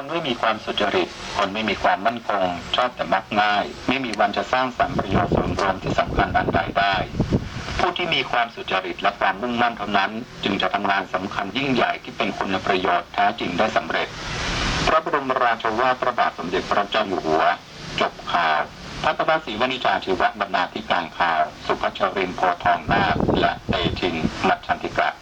คนไม่มีความสุจริต คนไม่มีความมั่นคง ชอบแต่มักง่าย ไม่มีวันจะสร้างสรรค์ประโยชน์ส่วนรวมที่สำคัญอันใดได้ ผู้ที่มีความสุจริตและความมุ่งมั่นเท่านั้น จึงจะทำงานสำคัญยิ่งใหญ่ที่เป็นคุณประโยชน์แท้จริงได้สำเร็จ พระบรมราชวาทพระบาทสมเด็จพระเจ้าอยู่หัว จบข่าวพัฒนาศรีวณิชาชีวบรรณาธิการข่าว สุพัชรินทร์โพทองนาคและเตชินมัชชันติกะา